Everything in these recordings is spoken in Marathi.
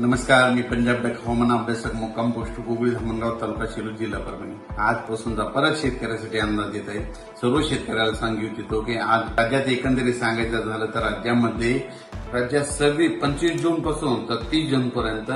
नमस्कार मी पंजाब डक हवामान अभ्यासक मुक्काम पोस्ट गोगळी धामणगाव तालुका सेलू जिल्हा परभणी. आजपासून परत शेतकऱ्यासाठी अंदाज येत आहे. सर्व शेतकऱ्याला सांगू इच्छितो की आज राज्यात एकंदरीत सांगायचं झालं तर राज्यामध्ये राज्यात सव्वीस पंचवीस जून पासून तर तीस जून पर्यंत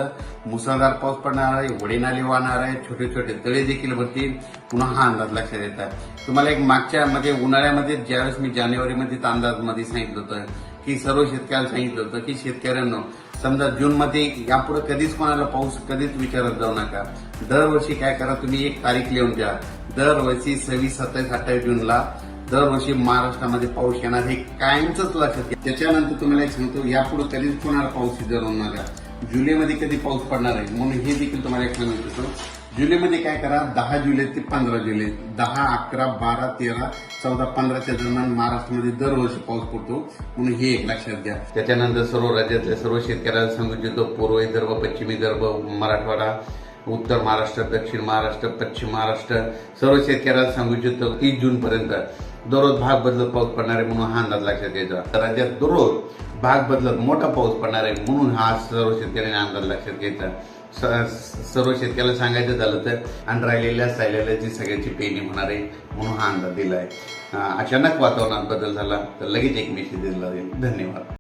मुसळधार पाऊस पडणार आहे वडीनाले वाहणार आहे छोटे छोटे तळे देखील भरतील. पुन्हा हा अंदाज लक्षात येत आहे. तुम्हाला एक मागच्या मध्ये उन्हाळ्यामध्ये ज्यावेळेस मी जानेवारीमध्ये अंदाजमध्ये सांगितलं होतं की सर्व शेतकऱ्याला सांगितलं होतं की शेतकऱ्यांना समजा जून मध्ये यापुढे कधीच कोणाला पाऊस कधीच विचारत जाऊ नका. दरवर्षी काय करा तुम्ही एक तारीख लिहून द्या दरवर्षी सव्वीस सत्तावीस अठ्ठावीस जूनला दरवर्षी महाराष्ट्रामध्ये पाऊस येणार हे कायमच लक्षात घ्या. त्याच्यानंतर तुम्हाला एक सांगतो यापुढे कधीच कोणाला पाऊस विचारू नका. जुलैमध्ये कधी पाऊस पडणार आहे म्हणून हे देखील तुम्हाला एक सांगू जुलैमध्ये काय करा? दहा जुलै ते पंधरा जुलै. दहा अकरा बारा तेरा चौदा पंधराच्या दरम्यान महाराष्ट्रामध्ये दरवर्षी पाऊस पडतो. म्हणून हे एक लक्षात घ्या. त्याच्यानंतर सर्व राज्यातल्या सर्व शेतकऱ्याला सांगू इच्छितो पूर्व विदर्भ पश्चिम विदर्भ मराठवाडा उत्तर महाराष्ट्र दक्षिण महाराष्ट्र पश्चिम महाराष्ट्र सर्व शेतकऱ्याला सांगू इच्छितो तीस जून पर्यंत दररोज भाग बदलत पाऊस पडणार आहे म्हणून हा अंदाज लक्षात घ्यायचा तर राज्यात दररोज भाग बदलत मोठा पाऊस पडणार आहे म्हणून हा सर्व शेतकऱ्यांनी अंदाज लक्षात घ्यायचा सर्व शेतकऱ्याला सांगायचं झालं तर आणि राहिलेल्या सायलेल्याची सगळ्याची पेनी होणार आहे म्हणून हा अंदाज दिला आहे अचानक वातावरणात बदल झाला तर लगेच एक मेसेज दिला जाईल धन्यवाद.